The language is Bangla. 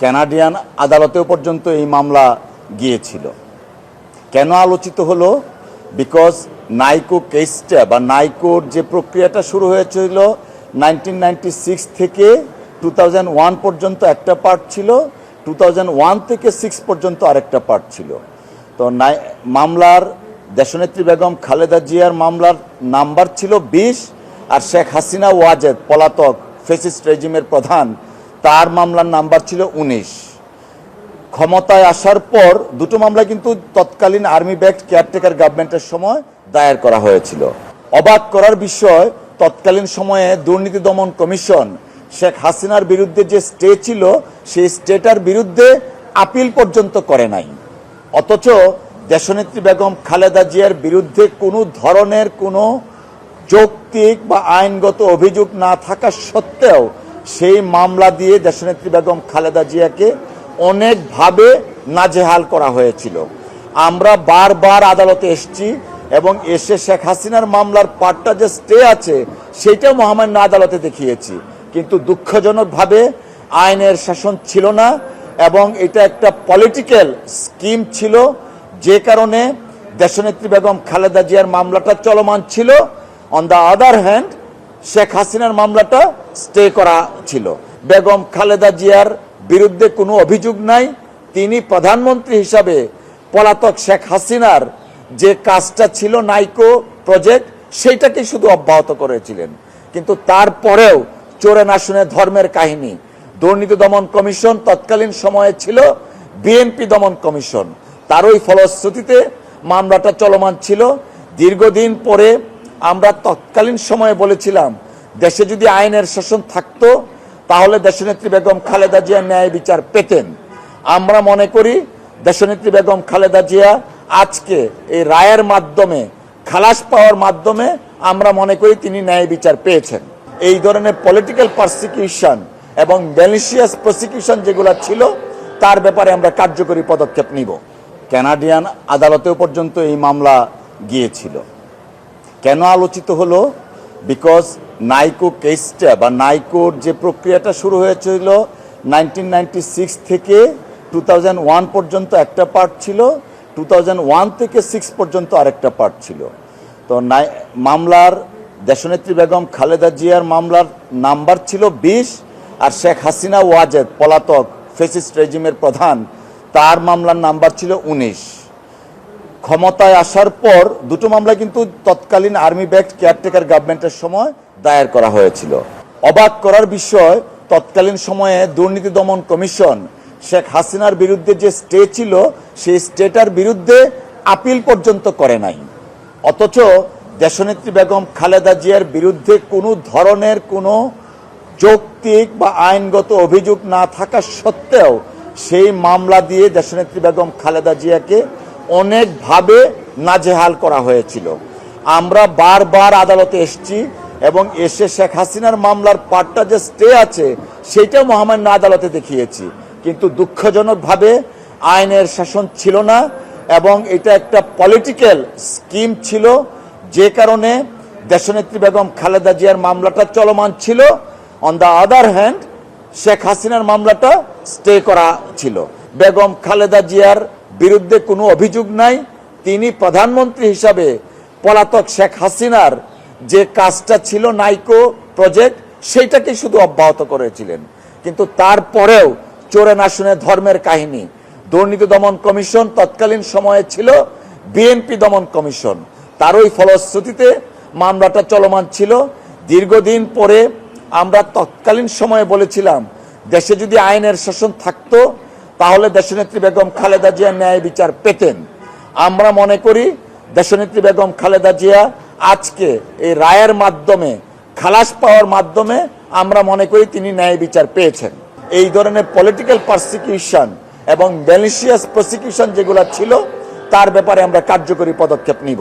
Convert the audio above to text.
কানাডিয়ান আদালতেও পর্যন্ত এই মামলা গিয়েছিল। কেন আলোচিত হলো? বিকজ নাইকো কেসটা বা নাইকোর যে প্রক্রিয়াটা শুরু হয়েছিল নাইনটিন থেকে টু পর্যন্ত একটা পার্ট ছিল, টু থেকে সিক্স পর্যন্ত আরেকটা পার্ট ছিল। তো মামলার দেশনেত্রী বেগম খালেদা জিয়ার মামলার নাম্বার ছিল বিশ, আর শেখ হাসিনা ওয়াজেদ, পলাতক ফেসিস্ট রেজিমের প্রধান তার মামলার নাম্বার ছিল উনিশ। ক্ষমতায় আসার পর দুটো মামলা কিন্তু তৎকালীন আর্মি ব্যাক্ট কেয়ারটেকার গভর্নমেন্টের সময় দায়ের করা হয়েছিল। অবাক করার বিষয়, তৎকালীন সময়ে দুর্নীতি দমন কমিশন শেখ হাসিনার বিরুদ্ধে যে স্টে ছিল, সেই স্টেটার বিরুদ্ধে আপিল পর্যন্ত করে নাই। অথচ দেশনেত্রী বেগম খালেদা জিয়ার বিরুদ্ধে কোনো ধরনের কোনো যৌক্তিক বা আইনগত অভিযোগ না থাকা সত্ত্বেও সেই মামলা দিয়ে দেশনেত্রী বেগম খালেদা জিয়াকে অনেকভাবে নাজেহাল করা হয়েছিল। আমরা বারবার আদালতে এসেছি এবং এসে শেখ হাসিনার মামলার পার্টটা যে স্টে আছে সেইটাও মহামান্য আদালতে দেখিয়েছি। কিন্তু দুঃখজনকভাবে আইনের শাসন ছিল না এবং এটা একটা পলিটিক্যাল স্কিম ছিল, যে কারণে দেশনেত্রী বেগম খালেদা জিয়ার মামলাটা চলমান ছিল। On the other hand Sheikh হাসিনার মামলাটা স্টে করা ছিল। বেগম খালেদা জিয়ার বিরুদ্ধে কোনো অভিযোগ নাই। তিনি প্রধানমন্ত্রী হিসাবে পলাতক শেখ হাসিনার যে কাজটা ছিল নাইকো প্রজেক্ট, সেইটাকে শুধু অব্যাহত করেছিলেন। কিন্তু তারপরেও চোরে না শুনে ধর্মের কাহিনী। দুর্নীতি দমন কমিশন তৎকালীন সময়ে ছিল বিএনপি দমন কমিশন। তারই ফলশ্রুতিতে মামলাটা চলমান ছিল। দীর্ঘদিন পরে আমরা তৎকালীন সময়ে বলেছিলাম দেশে যদি আইনের শাসন থাকতো, তাহলে দেশনেত্রী বেগম খালেদা জিয়া ন্যায় বিচার পেতেন। আমরা মনে করি দেশনেত্রী বেগম খালেদা জিয়া আজকে এই রায়ের মাধ্যমে, খালাস পাওয়ার মাধ্যমে আমরা মনে করি তিনি ন্যায় বিচার পেয়েছেন। এই ধরনের পলিটিক্যাল পারসিকিউশন এবং ম্যালিশিয়াস প্রসিকিউশন যেগুলো ছিল, তার ব্যাপারে আমরা কার্যকরী পদক্ষেপ নিব। ক্যানাডিয়ান আদালতেও পর্যন্ত এই মামলা গিয়েছিল। কেন আলোচিত হলো? বিকজ নাইকো কেসটা বা নাইকোর যে প্রক্রিয়াটা শুরু হয়েছিল নাইনটিন থেকে টু পর্যন্ত একটা পার্ট ছিল টু থেকে সিক্স পর্যন্ত আরেকটা পার্ট ছিল। তো মামলার দেশনেত্রী বেগম খালেদা জিয়ার মামলার নাম্বার ছিল বিশ, আর শেখ হাসিনা ওয়াজেদ, পলাতক ফেসিস্ট রেজিমের প্রধান, তার মামলার নাম্বার ছিল উনিশ। ক্ষমতায় আসার পর দুটো মামলা কিন্তু তৎকালীন আর্মি ব্যাক্ট কেয়ারটেকার গভর্নমেন্টের সময় দায়ের করা হয়েছিল। অবাক করার বিষয়, তৎকালীন সময়ে দুর্নীতি দমন কমিশন শেখ হাসিনার বিরুদ্ধে যে স্টে ছিল, সেই স্টেটার বিরুদ্ধে আপিল পর্যন্ত করে নাই। অথচ দেশনেত্রী বেগম খালেদা জিয়ার বিরুদ্ধে কোনো ধরনের কোনো যৌক্তিক বা আইনগত অভিযোগ না থাকা সত্ত্বেও সেই মামলা দিয়ে দেশনেত্রী বেগম খালেদা জিয়াকে অনেকভাবে নাজেহাল করা হয়েছিল। আমরা বারবার আদালতে এসেছি এবং এসে শেখ হাসিনার মামলার পার্টটা যে স্টে আছে সেইটাও মহামান্য আদালতে দেখিয়েছি। কিন্তু দুঃখজনকভাবে আইনের শাসন ছিল না এবং এটা একটা পলিটিক্যাল স্কিম ছিল, যে কারণে দেশনেত্রী বেগম খালেদা জিয়ার মামলাটা চলমান ছিল। On the other hand Sheikh হাসিনার মামলাটা স্টে করা ছিল। বেগম খালেদা জিয়ার বিরুদ্ধে কোনো অভিযোগ নাই। তিনি প্রধানমন্ত্রী হিসাবে পলাতক শেখ হাসিনার যে কাজটা ছিল নাইকো প্রজেক্ট, সেইটাকে শুধু অব্যাহত করেছিলেন। কিন্তু তারপরেও চোরে না শুনে ধর্মের কাহিনী। দুর্নীতি দমন কমিশন তৎকালীন সময়ে ছিল বিএনপি দমন কমিশন। তারই ফলশ্রুতিতে মামলাটা চলমান ছিল। দীর্ঘদিন পরে আমরা তৎকালীন সময়ে বলেছিলাম, দেশে যদি আইনের শাসন থাকতো, তাহলে দেশনেত্রী বেগম খালেদা জিয়া ন্যায় বিচার পেতেন। আমরা মনে করি, দেশনেত্রী বেগম খালেদা জিয়া আজকে এই রায়ের মাধ্যমে, খালাস পাওয়ার মাধ্যমে আমরা মনে করি তিনি ন্যায় বিচার পেয়েছেন। এই ধরনের পলিটিক্যাল প্রসিকিউশন এবং ম্যালিশিয়াস প্রসিকিউশন যেগুলো ছিল, তার ব্যাপারে আমরা কার্যকরী পদক্ষেপ নিব।